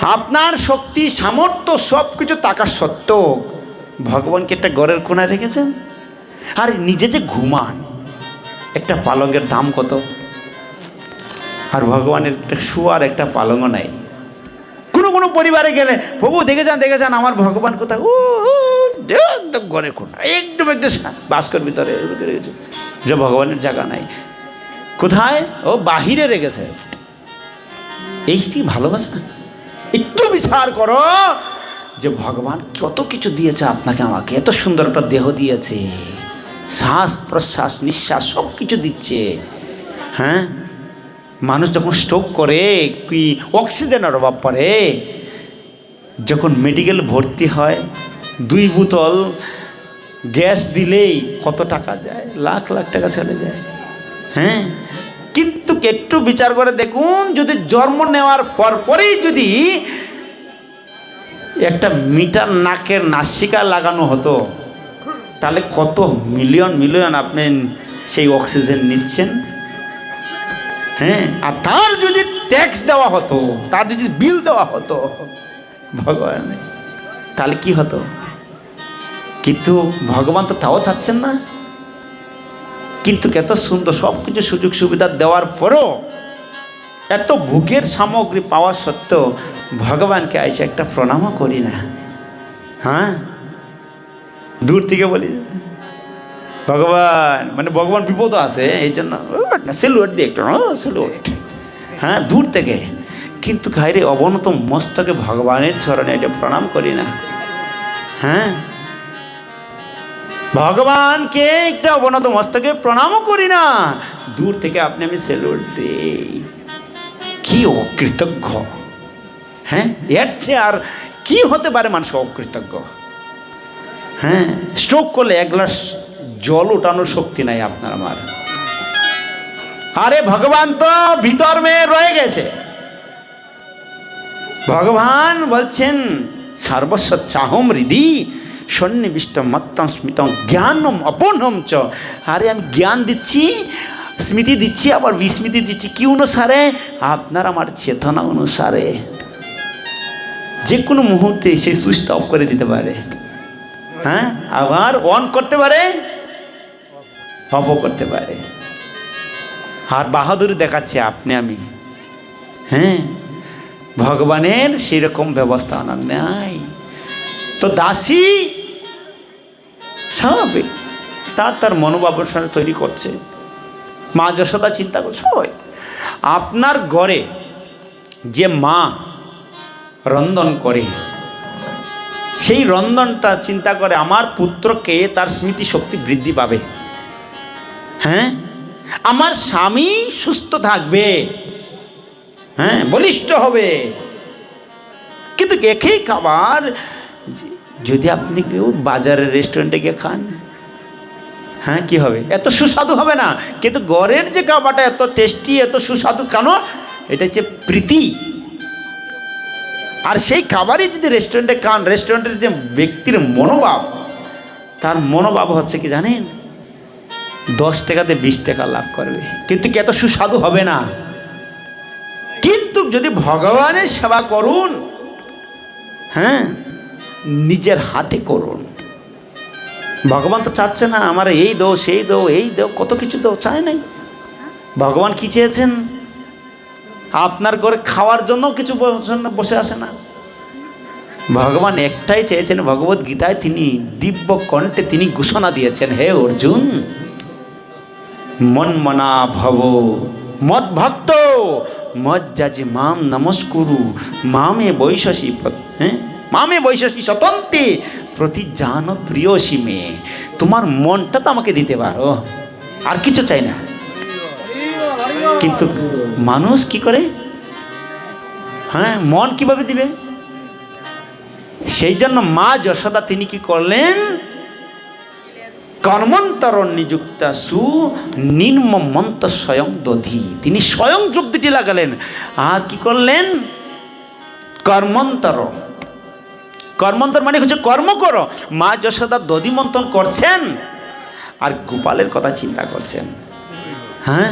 আপনার শক্তি, সামর্থ্য সব কিছু থাকা সত্ত্বেও ভগবানকে একটা ঘরের কোনায় রেখেছেন? আর, নিজে যে ঘুমান, একটা পালঙ্গের দাম কত? আর ভগবানের একটা শুয়ার একটা পালঙ্গ নাই। কোনো কোনো পরিবারে গেলে, প্রভু, দেখে যান দেখে যান, আমার ভগবান কোথায়? ও একদম ঘরে কোনা, একদম একটা বাস্কর ভিতরে রেখেছে। যে ভগবানের জায়গা নাই। কোথায়? ও বাহিরে রেখেছে। এইটি ভালোবাসা? একটু বিচার করো যে ভগবান কত কিছু দিয়েছে আপনাকে আমাকে। এত সুন্দর একটা দেহ দিয়েছে। শ্বাস প্রশ্বাস, নিঃশ্বাস সব কিছু দিচ্ছে। হ্যাঁ? মানুষ যখন স্ট্রোক করে, কি অক্সিজেনের অভাব পড়ে, যখন মেডিকেল ভর্তি হয়, দুই বোতল গ্যাস দিলেই কত টাকা যায়? লাখ লাখ টাকা চলে যায়। হ্যাঁ? একটু বিচার করে দেখুন, যদি জন্ম নেওয়ার পর পরেই যদি একটা মিটার নাকের নাসিকা লাগানো হতো, তাহলে কত মিলিয়ন মিলিয়ন আপনি সেই অক্সিজেন নিচ্ছেন? হ্যাঁ আর তার যদি ট্যাক্স দেওয়া হতো, তার যদি বিল দেওয়া হতো, ভগবান, তাহলে কি হতো? কিন্তু ভগবান তো তাও চাচ্ছেন না। কিন্তু এত সুন্দর সব কিছু সুযোগ সুবিধা দেওয়ার পরও এত ভোগের সামগ্রী পাওয়া সত্ত্বেও ভগবানকে আইসে একটা প্রণামও করি না। হ্যাঁ? দূর থেকে বলি, ভগবান মানে ভগবান বিপদ আছে, এই জন্য সেলুয়েট দিয়ে একটু সেলুয়েট হ্যাঁ দূর থেকে। কিন্তু খাইরে অবনত মস্তকে ভগবানের চরণে এটা প্রণাম করি না। হ্যাঁ? ভগবানকে একটা অবনত মস্তকে প্রণামও করি না। দূর থেকে আপনি আমি সেলুট দিই। কি অকৃতজ্ঞ। হ্যাঁ এর চেয়ে আর কি হতে পারে মানুষ অকৃতজ্ঞ? হ্যাঁ স্ট্রোক করলে এক গ্লাস জল ওঠানোর শক্তি নাই আপনার আমার। আরে ভগবান তো ভিতর মেয়ে রয়ে গেছে। ভগবান বলছেন, সর্বস্ব চাহম হৃদি সন্নিবিষ্ট মত্তম স্মিতম জ্ঞানম অপনম চ। আরে আমি জ্ঞান দিচ্ছি, স্মৃতি দিচ্ছি, আবার বিস্মৃতি দিচ্ছি, কি অনুসারে? আপনার আমার চেতনা অনুসারে। যে কোনো মুহূর্তে সে সুইচ অফ করে দিতে পারে। হ্যাঁ? আবার অন করতে পারে অফও করতে পারে। আর বাহাদুরি দেখাচ্ছে আপনি, আমি। হ্যাঁ? ভগবানের সেরকম ব্যবস্থা নাই। তো দাসী স্বাভাবিক। তার তার মনোভাব সঙ্গে তৈরি করছে। মা যশোদা চিন্তা করছে সবাই আপনার ঘরে যে মা রন্ধন করে, সেই রন্ধনটা চিন্তা করে আমার পুত্রকে তার স্মৃতি শক্তি বৃদ্ধি পাবে। হ্যাঁ? আমার স্বামী সুস্থ থাকবে। হ্যাঁ? বলিষ্ঠ হবে। কিন্তু একই খাবার যদি আপনি কেউ বাজারের রেস্টুরেন্টে গিয়ে খান হ্যাঁ কি হবে? এত সুস্বাদু হবে না। কিন্তু ঘরের যে খাবারটা এত টেস্টি এত সুস্বাদু কেন? এটা হচ্ছে প্রীতি। আর সেই খাবারই যদি রেস্টুরেন্টে খান রেস্টুরেন্টের যে ব্যক্তির মনোভাব, তার মনোভাব হচ্ছে কি জানেন? দশ টাকাতে বিশ টাকা লাভ করবে। কিন্তু কি এত সুস্বাদু হবে না? কিন্তু যদি ভগবানের সেবা করুন হ্যাঁ নিজের হাতে করুন। ভগবান তো চাচ্ছে না, আমার এই দো সেই দো এই দো কত কিছু দো চায় নাই। ভগবান কি চেয়েছেন? আপনার ঘরে খাওয়ার জন্য কিছু বসে আসে না। ভগবান একটাই চেয়েছেন, ভগবত গীতায় তিনি দিব্য কণ্ঠে তিনি ঘোষণা দিয়েছেন, হে অর্জুন, মন মনা ভব, মদ ভক্ত, মজ্জাজি মাম নমস্কুরু, মামে বৈশসী হ্যাঁ? মামে বৈশসী স্বতন্ত্রে প্রতি জান প্রিয়সী মেয়ে, তোমার মনটা তো আমাকে দিতে পারো। আর কিছু চাই না। কিন্তু মানুষ কি করে? হ্যাঁ মন কীভাবে দিবে? সেই জন্য মা যশোদা তিনি কি করলেন? কর্মন্তর নিযুক্তা সু নিম্ন মন্ত স্বয়ং দধি। তিনি স্বয়ং যুক্তিটি লাগালেন। আর কি করলেন? কর্মন্তর কর্মন্তর মানে হচ্ছে কর্ম করো। মা যশোদা দধিমন্থন করছেন আর গোপালের কথা চিন্তা করছেন। হ্যাঁ?